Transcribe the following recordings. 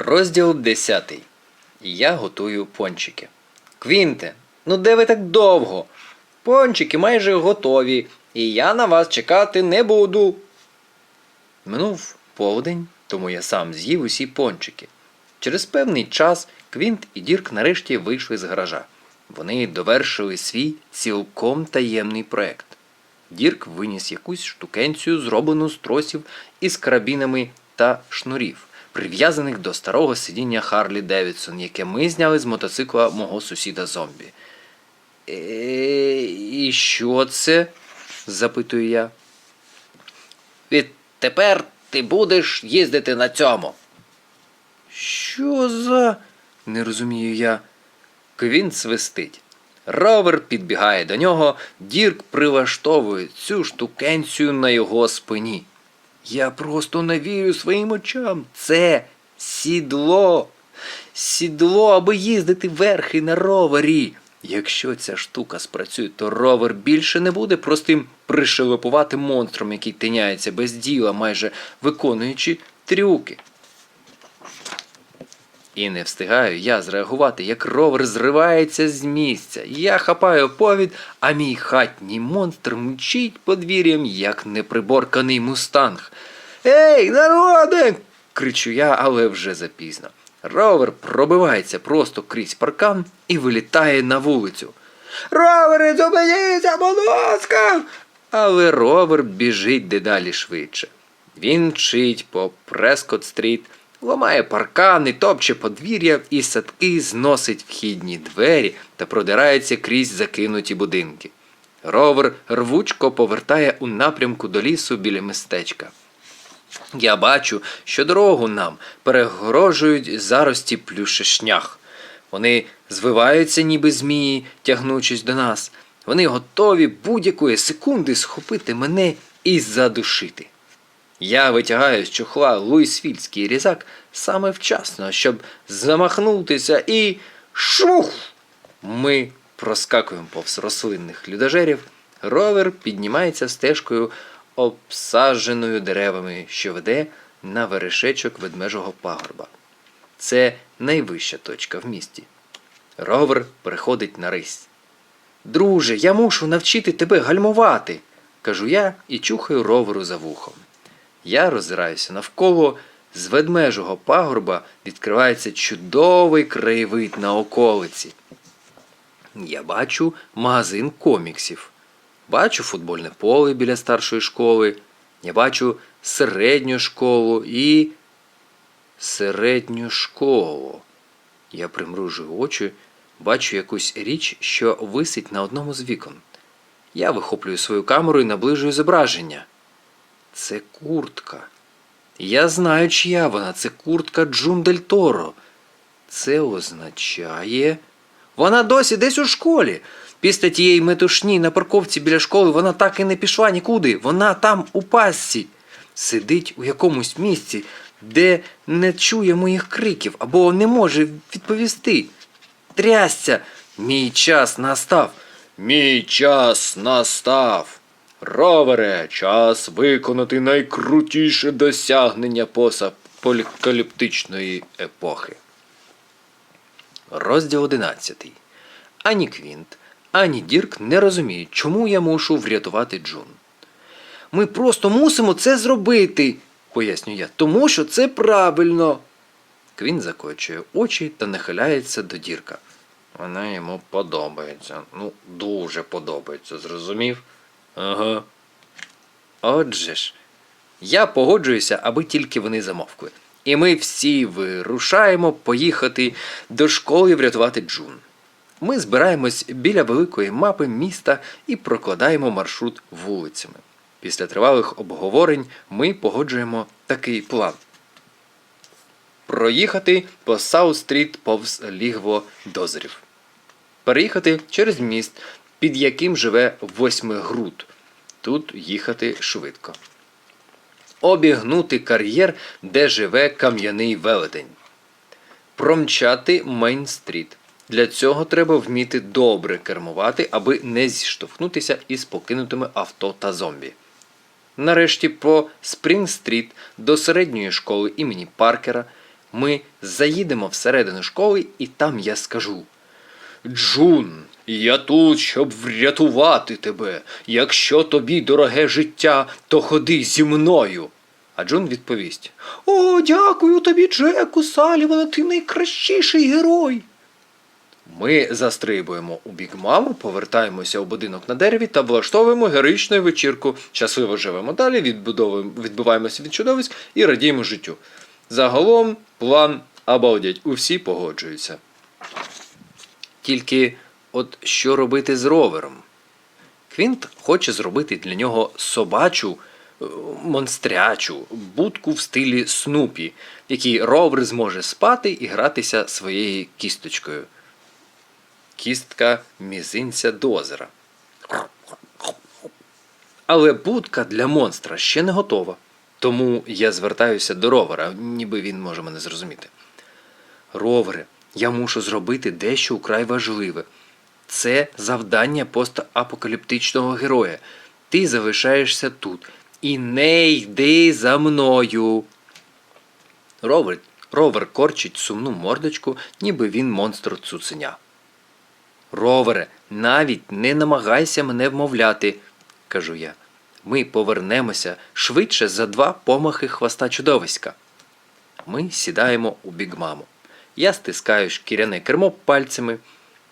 Розділ 10. Я готую пончики. Квінте, ну де ви так довго? Пончики майже готові, і я на вас чекати не буду. Минув полдень, тому я сам з'їв усі пончики. Через певний час Квінт і Дірк нарешті вийшли з гаража. Вони довершили свій цілком таємний проект. Дірк виніс якусь штукенцію, зроблену з тросів із карабінами та шнурів, прив'язаних до старого сидіння Харлі Девідсон, яке ми зняли з мотоцикла мого сусіда зомбі. Е, і що це? запитую я. Відтепер ти будеш їздити на цьому. Що за. не розумію я. Квін свистить. Ровер підбігає до нього, Дірк прилаштовує цю штукенцію на його спині. Я просто не вірю своїм очам. Це сідло. Сідло, аби їздити верхи на ровері. Якщо ця штука спрацює, то ровер більше не буде простим пришелепувати монстром, який тиняється без діла, майже виконуючи трюки. І не встигаю я зреагувати, як ровер зривається з місця. Я хапаю повід, а мій хатній монстр мчить подвір'ям, як неприборканий мустанг. Ей, народе! кричу я, але вже запізно. Ровер пробивається просто крізь паркан і вилітає на вулицю. Ровери, зупиніться, будь ласка! Але ровер біжить дедалі швидше. Він мчить по Прескот-стріт, ламає паркани, топче подвір'я і садки зносить вхідні двері та продирається крізь закинуті будинки. Ровер рвучко повертає у напрямку до лісу біля містечка. Я бачу, що дорогу нам перегорожують зарості плюшешнях. Вони звиваються, ніби змії, тягнучись до нас. Вони готові будь-якої секунди схопити мене і задушити. Я витягаю з чохла луїсвільський різак саме вчасно, щоб замахнутися і шух! Ми проскакуємо повз рослинних людожерів. Ровер піднімається стежкою, обсадженою деревами, що веде на верешечок ведмежого пагорба. Це найвища точка в місті. Ровер переходить на рись. Друже, я мушу навчити тебе гальмувати, кажу я і чухаю роверу за вухом. Я роззираюся навколо. З ведмежого пагорба відкривається чудовий краєвид на околиці. Я бачу магазин коміксів. Бачу футбольне поле біля старшої школи. Я бачу середню школу і. Середню школу. Я примружую очі, бачу якусь річ, що висить на одному з вікон. Я вихоплюю свою камеру і наближую зображення. Це куртка. Я знаю, чия вона. Це куртка Джун Дель Торо. Це означає. Вона досі десь у школі. Після тієї метушні на парковці біля школи вона так і не пішла нікуди. Вона там у пастці. Сидить у якомусь місці, де не чує моїх криків або не може відповісти. Трясся. Мій час настав. Мій час настав. Ровере, час виконати найкрутіше досягнення посапокаліптичної епохи. Розділ 11. Ані Квінт, ані Дірк не розуміють, чому я мушу врятувати Джун. Ми просто мусимо це зробити, поясню я, тому що це правильно. Квін закочує очі та нахиляється до Дірка. Вона йому подобається. Ну, дуже подобається, зрозумів? Ага. Отже ж, я погоджуюся, аби тільки вони замовкли. І ми всі вирушаємо поїхати до школи врятувати Джун. Ми збираємось біля великої мапи міста і прокладаємо маршрут вулицями. Після тривалих обговорень ми погоджуємо такий план. Проїхати по Саут-стріт повз лігво дозерів. Переїхати через міст, під яким живе восьмигруд. Тут їхати швидко. Обігнути кар'єр, де живе кам'яний велетень. Промчати Мейн-стріт. Для цього треба вміти добре кермувати, аби не зіштовхнутися із покинутими авто та зомбі. Нарешті по Спрінг-стріт до середньої школи імені Паркера Ми заїдемо всередину школи, і там я скажу. Джун, я тут, щоб врятувати тебе. Якщо тобі дороге життя, то ходи зі мною. А Джун відповість: О, дякую тобі, Джеку Салівана, ти найкращіший герой. Ми застрибуємо у бігмаму, повертаємося у будинок на дереві та влаштовуємо героїчну вечірку. Щасливо живемо далі, відбудовуємо, відбиваємося від чудовиськ і радіємо життю. Загалом план обалдять, усі погоджуються. Тільки от що робити з ровером? Квінт хоче зробити для нього собачу, е, монстрячу будку в стилі Снупі, в якій ровер зможе спати і гратися своєю кісточкою. Кістка мізинця дозера. Але будка для монстра ще не готова. Тому я звертаюся до ровера, ніби він може мене зрозуміти. Ровере, я мушу зробити дещо украй важливе. Це завдання постапокаліптичного героя. Ти залишаєшся тут. І не йди за мною. Ровер, ровер корчить сумну мордочку, ніби він монстр цуценя. Ровере, навіть не намагайся мене вмовляти, кажу я. Ми повернемося швидше за два помахи хвоста чудовиська. Ми сідаємо у бігмаму. Я стискаю шкіряне кермо пальцями.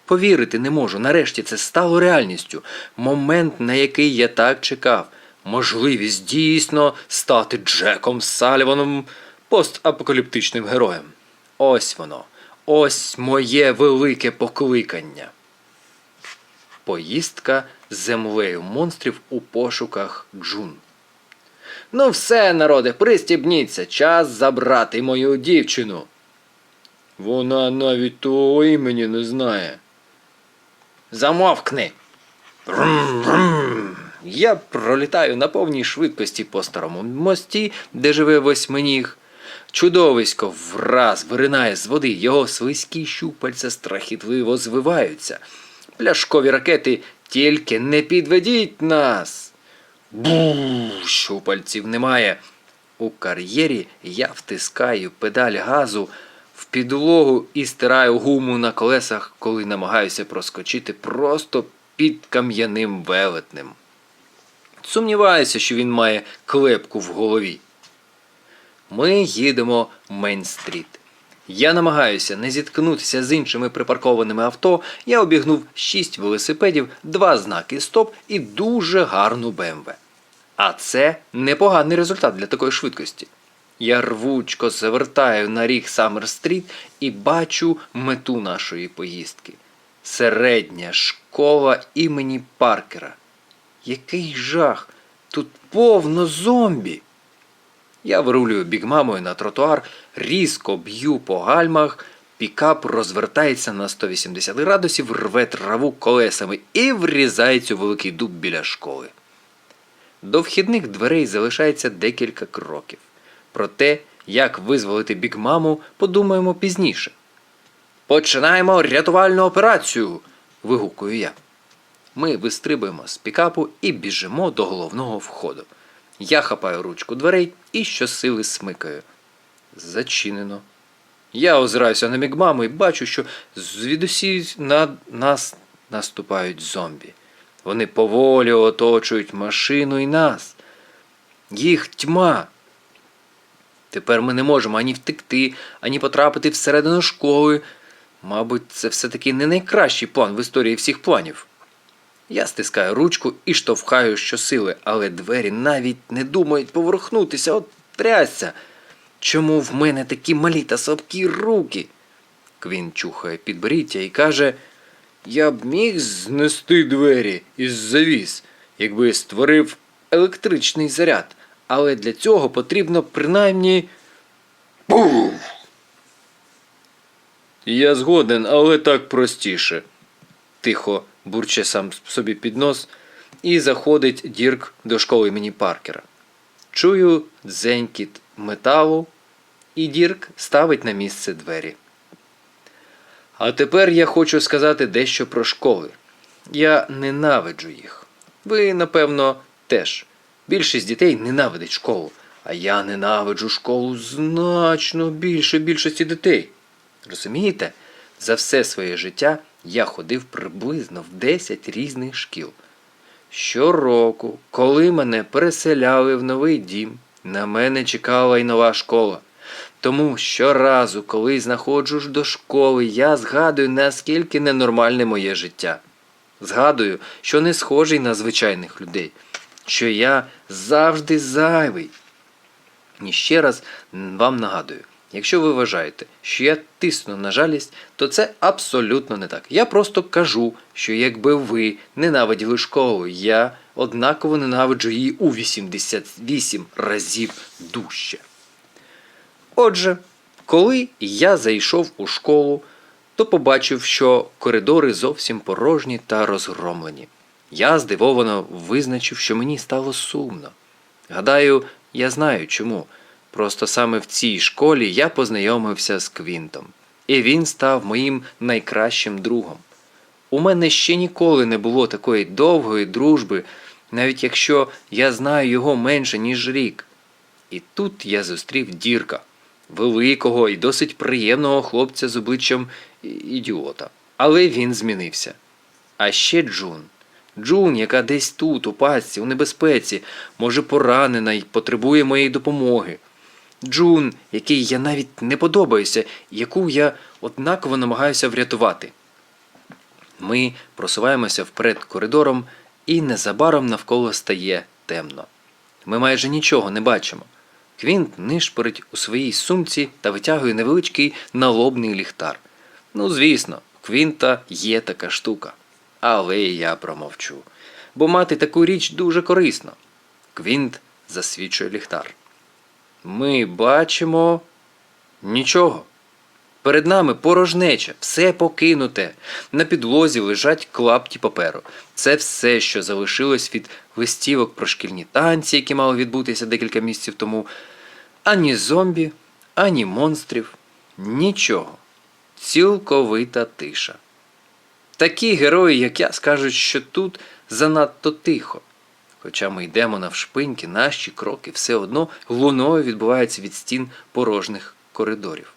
Повірити не можу, нарешті це стало реальністю. Момент, на який я так чекав. Можливість дійсно стати Джеком Саліваном постапокаліптичним героєм. Ось воно. Ось моє велике покликання. Поїздка землею монстрів у пошуках Джун. Ну все, народе, пристібніться, час забрати мою дівчину. Вона навіть того імені не знає. Замовкни. Я пролітаю на повній швидкості по старому мості, де живе восьминіг. Чудовисько враз виринає з води, його слизькі щупальця страхітливо звиваються. Пляшкові ракети тільки не підведіть нас. Бу, щупальців немає. У кар'єрі я втискаю педаль газу в підлогу і стираю гуму на колесах, коли намагаюся проскочити просто під кам'яним велетнем. Сумніваюся, що він має клепку в голові. Ми їдемо Мейн-стріт. Я намагаюся не зіткнутися з іншими припаркованими авто. Я обігнув шість велосипедів, два знаки стоп і дуже гарну БМВ. А це непоганий результат для такої швидкості. Я рвучко завертаю на ріг Саммер-стріт і бачу мету нашої поїздки. Середня школа імені Паркера. Який жах! Тут повно зомбі. Я вирулюю бігмамою на тротуар, різко б'ю по гальмах, пікап розвертається на 180 градусів, рве траву колесами і врізається у великий дуб біля школи. До вхідних дверей залишається декілька кроків. Про те, як визволити бігмаму, подумаємо пізніше. Починаємо рятувальну операцію. вигукую я. Ми вистрибуємо з пікапу і біжимо до головного входу. Я хапаю ручку дверей і щосили смикаю. Зачинено. Я озираюся на мігмаму і бачу, що звідусі на нас наступають зомбі. Вони поволі оточують машину і нас. Їх тьма. Тепер ми не можемо ані втекти, ані потрапити всередину школи. Мабуть, це все-таки не найкращий план в історії всіх планів. Я стискаю ручку і штовхаю щосили, але двері навіть не думають поворухнутися, от трясся. Чому в мене такі малі та слабкі руки? Квін чухає підборіття і каже: Я б міг знести двері із завіс, якби створив електричний заряд, але для цього потрібно принаймні. Пуф! Я згоден, але так простіше. Тихо бурче сам собі під нос, і заходить Дірк до школи імені Паркера. Чую дзенькіт металу, і Дірк ставить на місце двері. А тепер я хочу сказати дещо про школи. Я ненавиджу їх. Ви, напевно, теж. Більшість дітей ненавидить школу, а я ненавиджу школу значно більше більшості дітей. Розумієте? За все своє життя я ходив приблизно в 10 різних шкіл. Щороку, коли мене переселяли в новий дім, на мене чекала й нова школа. Тому щоразу, коли знаходжу до школи, я згадую, наскільки ненормальне моє життя. Згадую, що не схожий на звичайних людей, що я завжди зайвий. І ще раз вам нагадую, якщо ви вважаєте, що я тисну на жалість, то це абсолютно не так. Я просто кажу, що якби ви ненавиділи школу, я однаково ненавиджу її у 88 разів дужче. Отже, коли я зайшов у школу, то побачив, що коридори зовсім порожні та розгромлені. Я здивовано визначив, що мені стало сумно. Гадаю, я знаю чому. Просто саме в цій школі я познайомився з Квінтом, і він став моїм найкращим другом. У мене ще ніколи не було такої довгої дружби, навіть якщо я знаю його менше, ніж рік. І тут я зустрів Дірка, великого і досить приємного хлопця з обличчям ідіота. Але він змінився. А ще Джун. Джун, яка десь тут, у пастці, у небезпеці, може поранена і потребує моєї допомоги. Джун, який я навіть не подобаюся, яку я однаково намагаюся врятувати. Ми просуваємося вперед коридором, і незабаром навколо стає темно. Ми майже нічого не бачимо. Квінт нишпорить у своїй сумці та витягує невеличкий налобний ліхтар. Ну, звісно, у Квінта є така штука. Але я промовчу. Бо мати таку річ дуже корисно. Квінт засвічує ліхтар. Ми бачимо нічого. Перед нами порожнеча, все покинуте. На підлозі лежать клапті паперу. Це все, що залишилось від листівок про шкільні танці, які мали відбутися декілька місяців тому. Ані зомбі, ані монстрів, нічого. Цілковита тиша. Такі герої, як я, скажуть, що тут занадто тихо. Хоча ми йдемо навшпиньки, наші кроки все одно луною відбуваються від стін порожніх коридорів.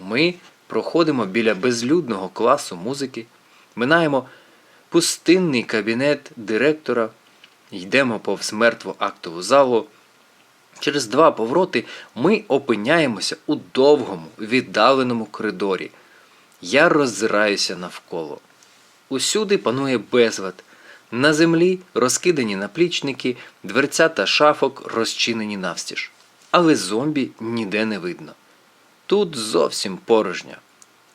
Ми проходимо біля безлюдного класу музики, минаємо пустинний кабінет директора, йдемо повз мертву актову залу. Через два повороти ми опиняємося у довгому, віддаленому коридорі. Я роззираюся навколо. Усюди панує безлад. На землі розкидані наплічники, дверця та шафок розчинені навстіж. Але зомбі ніде не видно. Тут зовсім порожня.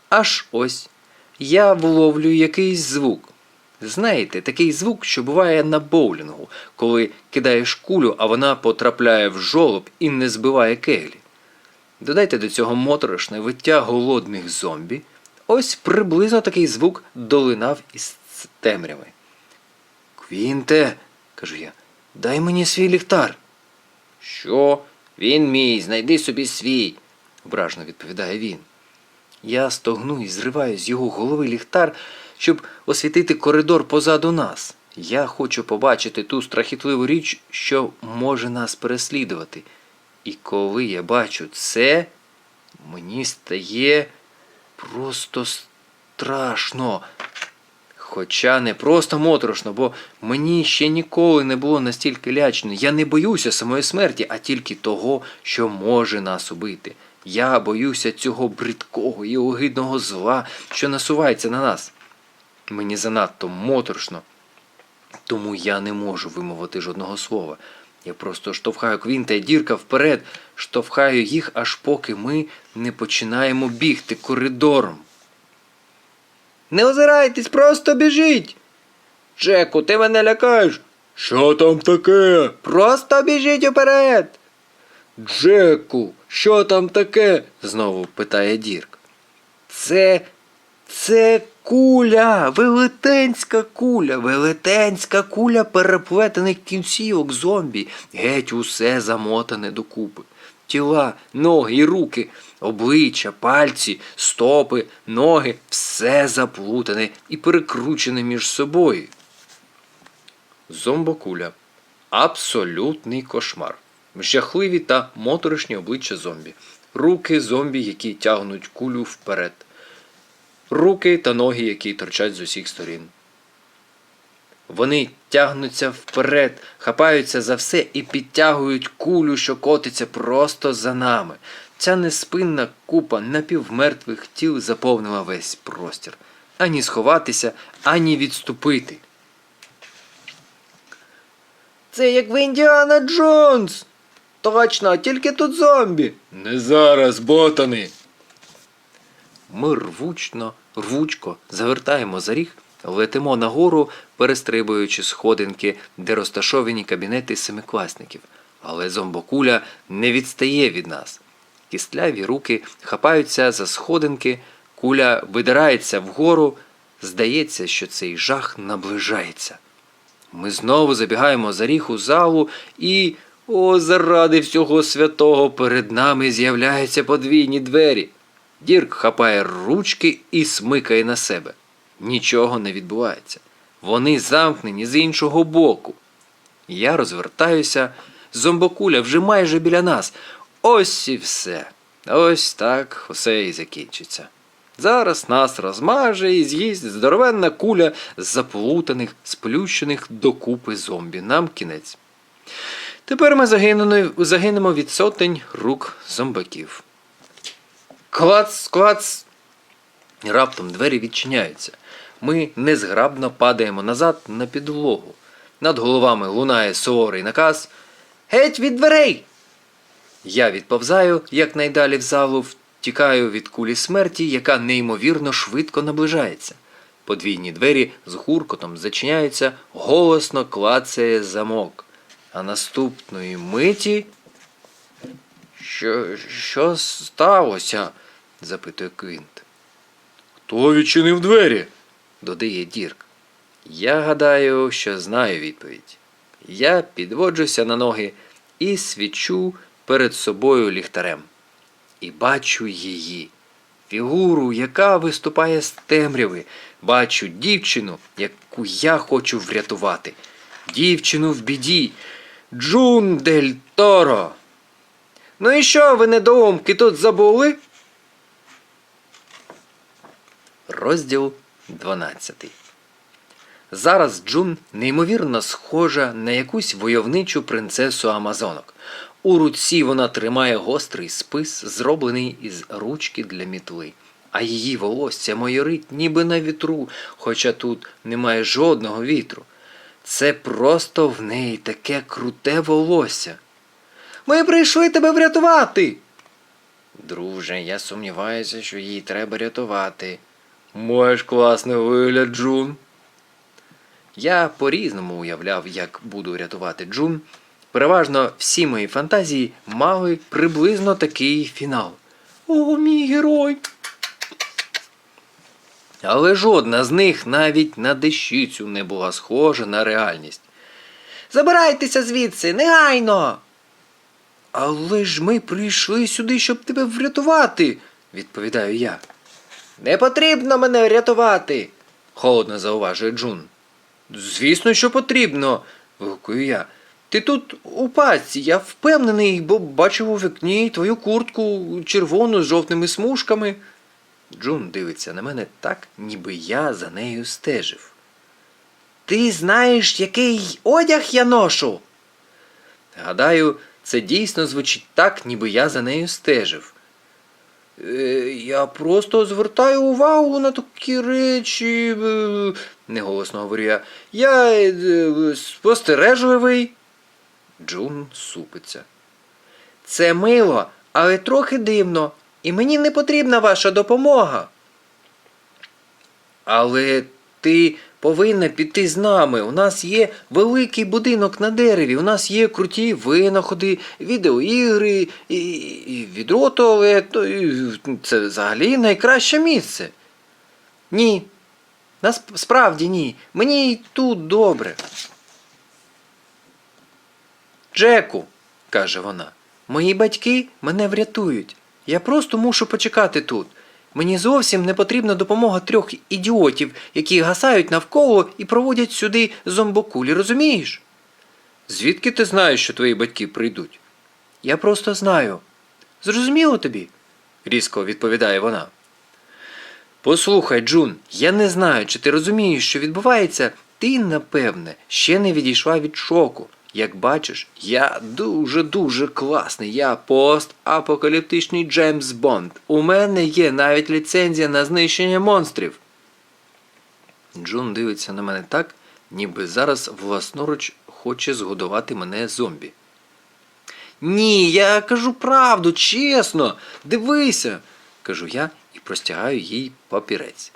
Аж ось я вловлюю якийсь звук. Знаєте, такий звук, що буває на боулінгу, коли кидаєш кулю, а вона потрапляє в жолоб і не збиває кеглі. Додайте до цього моторошне виття голодних зомбі. Ось приблизно такий звук долинав із темряви. Квінте, кажу я, дай мені свій ліхтар. Що? Він мій, знайди собі свій, ображно відповідає він. Я стогну і зриваю з його голови ліхтар, щоб освітити коридор позаду нас. Я хочу побачити ту страхітливу річ, що може нас переслідувати. І коли я бачу це, мені стає просто страшно. Хоча не просто моторошно, бо мені ще ніколи не було настільки лячно. Я не боюся самої смерті, а тільки того, що може нас убити. Я боюся цього бридкого і огидного зла, що насувається на нас. Мені занадто моторошно, тому я не можу вимовити жодного слова. Я просто штовхаю Квінта і Дірка вперед, штовхаю їх, аж поки ми не починаємо бігти коридором. Не озирайтесь, просто біжіть. Джеку, ти мене лякаєш. Що там таке? Просто біжіть уперед. Джеку, що там таке? знову питає Дірк. Це. це куля, велетенська куля, велетенська куля переплетених кінцівок зомбі, геть усе замотане докупи. Тіла, ноги і руки, обличчя, пальці, стопи, ноги, все заплутане і перекручене між собою. Зомбокуля. Абсолютний кошмар. жахливі та моторошні обличчя зомбі, руки зомбі, які тягнуть кулю вперед, руки та ноги, які торчать з усіх сторін. Вони тягнуться вперед, хапаються за все і підтягують кулю, що котиться просто за нами. Ця неспинна купа напівмертвих тіл заповнила весь простір. Ані сховатися, ані відступити. Це як в Індіана Джонс. Точно, тільки тут зомбі. Не зараз, ботани. Ми рвучно, рвучко завертаємо за ріг, летимо нагору, перестрибуючи сходинки, де розташовані кабінети семикласників. Але зомбокуля не відстає від нас. Кістляві руки хапаються за сходинки, куля видирається вгору. Здається, що цей жах наближається. Ми знову забігаємо за ріг у залу і, о, заради всього святого, перед нами з'являються подвійні двері. Дірк хапає ручки і смикає на себе. Нічого не відбувається. Вони замкнені з іншого боку. Я розвертаюся, зомбокуля вже майже біля нас. Ось і все. Ось так усе і закінчиться. Зараз нас розмаже і з'їсть здоровенна куля з заплутаних, сплющених докупи зомбі. Нам кінець. Тепер ми загинемо, від сотень рук зомбаків. Клац, клац. Раптом двері відчиняються. Ми незграбно падаємо назад на підлогу. Над головами лунає суворий наказ Геть від дверей! Я відповзаю якнайдалі в залу, втікаю від кулі смерті, яка неймовірно швидко наближається. Подвійні двері з гуркотом зачиняються, голосно клацає замок. А наступної миті. Що, що сталося? Запитує Квінт. Хто відчинив двері? додає Дірк. Я гадаю, що знаю відповідь. Я підводжуся на ноги і свічу перед собою ліхтарем. І бачу її, фігуру, яка виступає з темряви. Бачу дівчину, яку я хочу врятувати. Дівчину в біді. Джун Дель Торо. Ну і що, ви недоумки тут забули? Розділ 12. Зараз Джун неймовірно схожа на якусь войовничу принцесу Амазонок. У руці вона тримає гострий спис, зроблений із ручки для мітли. А її волосся майорить ніби на вітру, хоча тут немає жодного вітру. Це просто в неї таке круте волосся. Ми прийшли тебе врятувати. Друже, я сумніваюся, що їй треба рятувати. Маєш класний вигляд, Джун. Я по-різному уявляв, як буду рятувати Джун. Переважно всі мої фантазії мали приблизно такий фінал. О, мій герой! Але жодна з них навіть на дещицю не була схожа на реальність. Забирайтеся звідси, негайно. Але ж ми прийшли сюди, щоб тебе врятувати, відповідаю я. Не потрібно мене рятувати, холодно зауважує Джун. Звісно, що потрібно, вигукую я. Ти тут у пастці, я впевнений, бо бачив у вікні твою куртку червону з жовтими смужками. Джун дивиться на мене так, ніби я за нею стежив. Ти знаєш, який одяг я ношу? Гадаю, це дійсно звучить так, ніби я за нею стежив. Е, я просто звертаю увагу на такі речі, е, неголосно говорю я. Я е, спостережливий. Джун супиться. Це мило, але трохи дивно, і мені не потрібна ваша допомога. Але ти повинна піти з нами. У нас є великий будинок на дереві, у нас є круті винаходи, відеоігри, і, і відро туалету. Це взагалі найкраще місце. Ні. Насправді ні. Мені й тут добре. Джеку, каже вона, мої батьки мене врятують. Я просто мушу почекати тут. Мені зовсім не потрібна допомога трьох ідіотів, які гасають навколо і проводять сюди зомбокулі, розумієш? Звідки ти знаєш, що твої батьки прийдуть? Я просто знаю. Зрозуміло тобі? різко відповідає вона. Послухай, Джун, я не знаю, чи ти розумієш, що відбувається. Ти, напевне, ще не відійшла від шоку. Як бачиш, я дуже-дуже класний. Я постапокаліптичний Джеймс Бонд. У мене є навіть ліцензія на знищення монстрів. Джун дивиться на мене так, ніби зараз власноруч хоче згодувати мене зомбі. Ні, я кажу правду, чесно. Дивися, кажу я і простягаю їй папірець.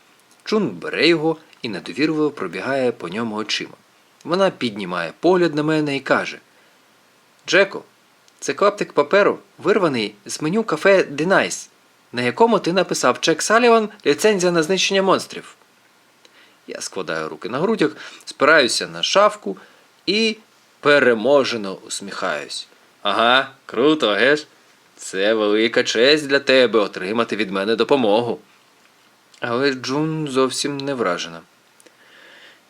Джун бере його і недовірливо пробігає по ньому очима. Вона піднімає погляд на мене і каже: Джеку, це клаптик паперу, вирваний з меню кафе Денайс, на якому ти написав Чек Саліван ліцензія на знищення монстрів. Я складаю руки на грудях, спираюся на шафку і переможено усміхаюсь. Ага, круто, геш? Це велика честь для тебе отримати від мене допомогу. Але Джун зовсім не вражена.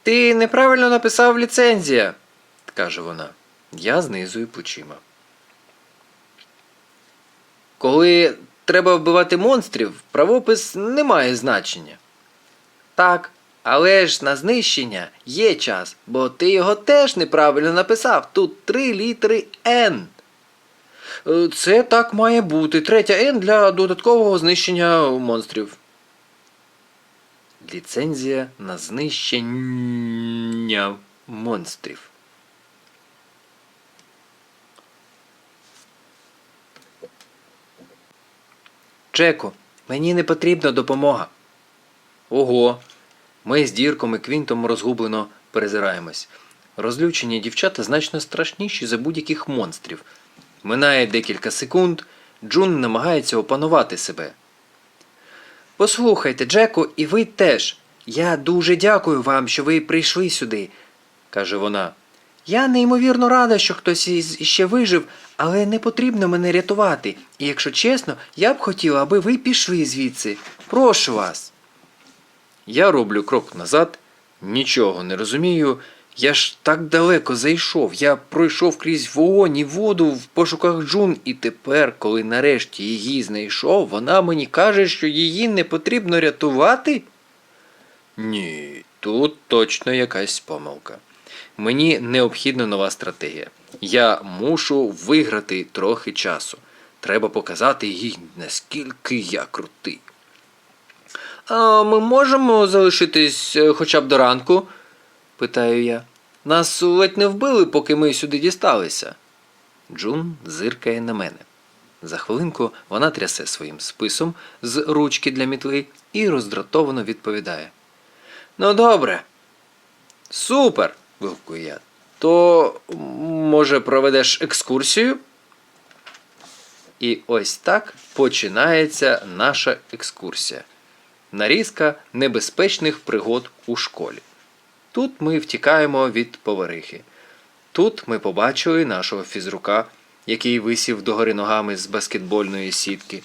Ти неправильно написав ліцензія, каже вона. Я знизую плечима. Коли треба вбивати монстрів, правопис не має значення. Так, але ж на знищення є час, бо ти його теж неправильно написав. Тут три літери Н. Е, Це так має бути. Третя Н для додаткового знищення монстрів. Ліцензія на знищення монстрів. Джеку, мені не потрібна допомога. Ого. Ми з Дірком і Квінтом розгублено перезираємось. Розлючені дівчата значно страшніші за будь-яких монстрів. Минає декілька секунд, Джун намагається опанувати себе. Послухайте, Джеку, і ви теж. Я дуже дякую вам, що ви прийшли сюди, каже вона. Я неймовірно рада, що хтось іще вижив, але не потрібно мене рятувати. І якщо чесно, я б хотіла, аби ви пішли звідси. Прошу вас. Я роблю крок назад, нічого не розумію. Я ж так далеко зайшов. Я пройшов крізь вогонь і воду в пошуках Джун, і тепер, коли нарешті її знайшов, вона мені каже, що її не потрібно рятувати? Ні, тут точно якась помилка. Мені необхідна нова стратегія. Я мушу виграти трохи часу. Треба показати їй, наскільки я крутий. А ми можемо залишитись е, хоча б до ранку? Питаю я. Нас ледь не вбили, поки ми сюди дісталися. Джун зиркає на мене. За хвилинку вона трясе своїм списом з ручки для мітли і роздратовано відповідає. Ну, добре. Супер. вигукую я. То, може, проведеш екскурсію? І ось так починається наша екскурсія. Нарізка небезпечних пригод у школі. Тут ми втікаємо від поварихи. Тут ми побачили нашого фізрука, який висів догори ногами з баскетбольної сітки.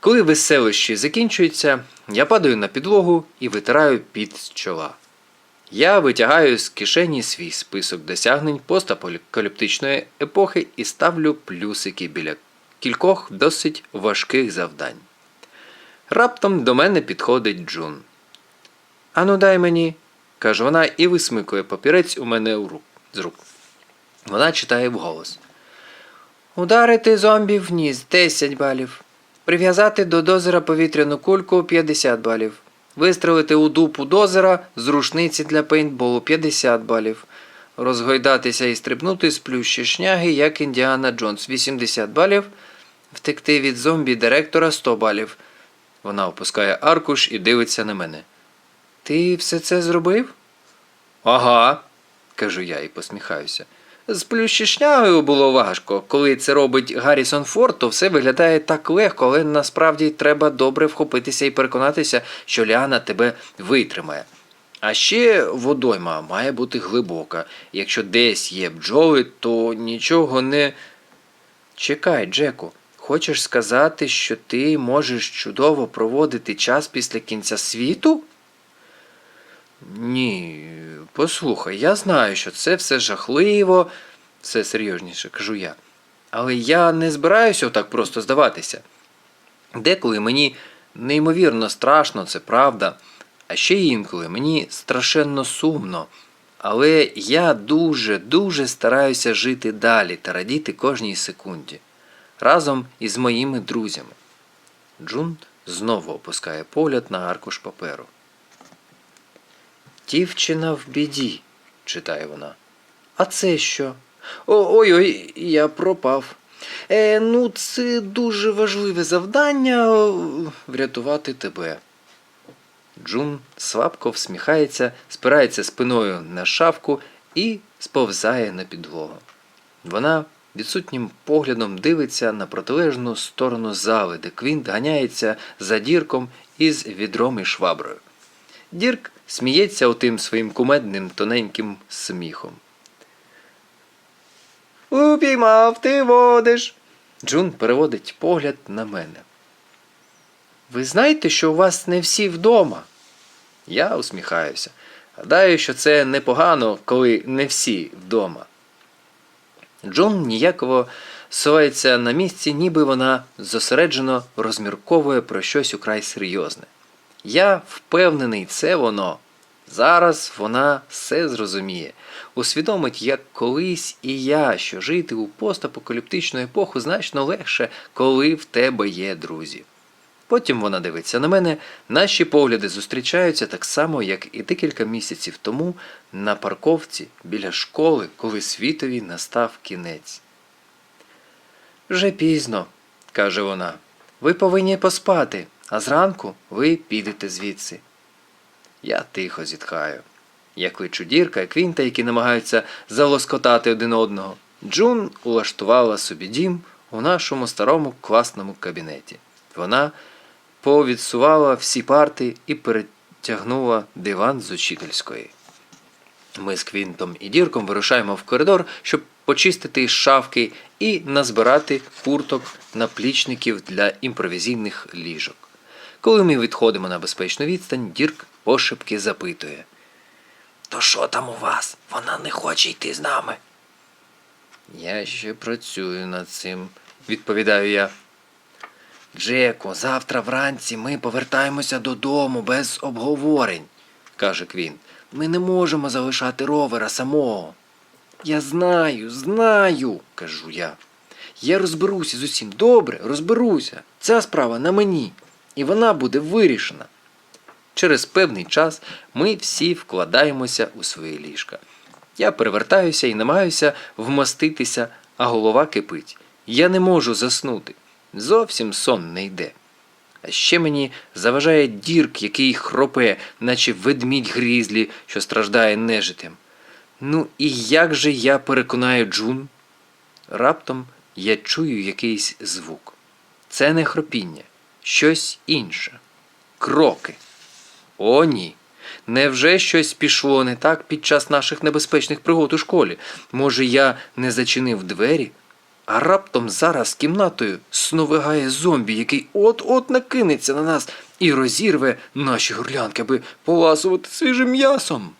Коли веселощі закінчуються, я падаю на підлогу і витираю під чола. Я витягаю з кишені свій список досягнень постапокаліптичної епохи і ставлю плюсики біля кількох досить важких завдань. Раптом до мене підходить Джун. Ану, дай мені, каже вона і висмикує папірець у мене з рук. Вона читає вголос. Ударити зомбі в ніс 10 балів. Прив'язати до дозера повітряну кульку 50 балів. Вистрелити у дупу дозера з рушниці для пейнтболу 50 балів. Розгойдатися і стрибнути з плющі шняги, як Індіана Джонс 80 балів. Втекти від зомбі директора 100 балів. Вона опускає аркуш і дивиться на мене. Ти все це зробив? Ага, кажу я і посміхаюся. З плющишнягою було важко. Коли це робить Гаррісон Форд, то все виглядає так легко, але насправді треба добре вхопитися і переконатися, що Ліана тебе витримає. А ще водойма має бути глибока. Якщо десь є бджоли, то нічого не. Чекай, Джеку, хочеш сказати, що ти можеш чудово проводити час після кінця світу? Ні, послухай, я знаю, що це все жахливо, все серйозніше кажу я. Але я не збираюся отак просто здаватися. Деколи мені неймовірно страшно, це правда, а ще інколи мені страшенно сумно. Але я дуже, дуже стараюся жити далі та радіти кожній секунді разом із моїми друзями. Джун знову опускає погляд на аркуш паперу. Дівчина в біді, читає вона. А це що? Ой-ой, я пропав. Е, ну, це дуже важливе завдання врятувати тебе. Джун слабко всміхається, спирається спиною на шавку і сповзає на підлогу. Вона відсутнім поглядом дивиться на протилежну сторону зали, де Квінт ганяється за дірком із відром і шваброю. Дірк сміється отим своїм кумедним тоненьким сміхом. Упіймав, ти водиш. Джун переводить погляд на мене. Ви знаєте, що у вас не всі вдома? Я усміхаюся. Гадаю, що це непогано, коли не всі вдома. Джун ніяково совається на місці, ніби вона зосереджено розмірковує про щось украй серйозне. Я впевнений, це воно. Зараз вона все зрозуміє, усвідомить, як колись і я, що жити у постапокаліптичну епоху значно легше, коли в тебе є друзі. Потім вона дивиться на мене, наші погляди зустрічаються так само, як і декілька місяців тому на парковці біля школи, коли світові настав кінець. Вже пізно, каже вона. Ви повинні поспати, а зранку ви підете звідси. Я тихо зітхаю. Я кличу Дірка і Квінта, які намагаються залоскотати один одного. Джун улаштувала собі дім у нашому старому класному кабінеті. Вона повідсувала всі парти і перетягнула диван з учительської. Ми з Квінтом і Дірком вирушаємо в коридор, щоб почистити шафки і назбирати курток наплічників для імпровізійних ліжок. Коли ми відходимо на безпечну відстань, Дірк пошепки запитує. То що там у вас? Вона не хоче йти з нами. Я ще працюю над цим, відповідаю я. Джеку, завтра вранці ми повертаємося додому без обговорень, каже Квін. Ми не можемо залишати ровера самого. Я знаю, знаю, кажу я. Я розберуся з усім добре, розберуся. Ця справа на мені, і вона буде вирішена. Через певний час ми всі вкладаємося у свої ліжка. Я перевертаюся і намагаюся вмоститися, а голова кипить. Я не можу заснути. Зовсім сон не йде. А ще мені заважає дірк, який хропе, наче ведмідь грізлі, що страждає нежитим. Ну і як же я переконаю Джун? Раптом я чую якийсь звук. Це не хропіння, щось інше. Кроки. О, ні. Невже щось пішло не так під час наших небезпечних пригод у школі? Може, я не зачинив двері? А раптом зараз кімнатою сновигає зомбі, який от-от накинеться на нас і розірве наші горлянки, аби поласувати свіжим м'ясом.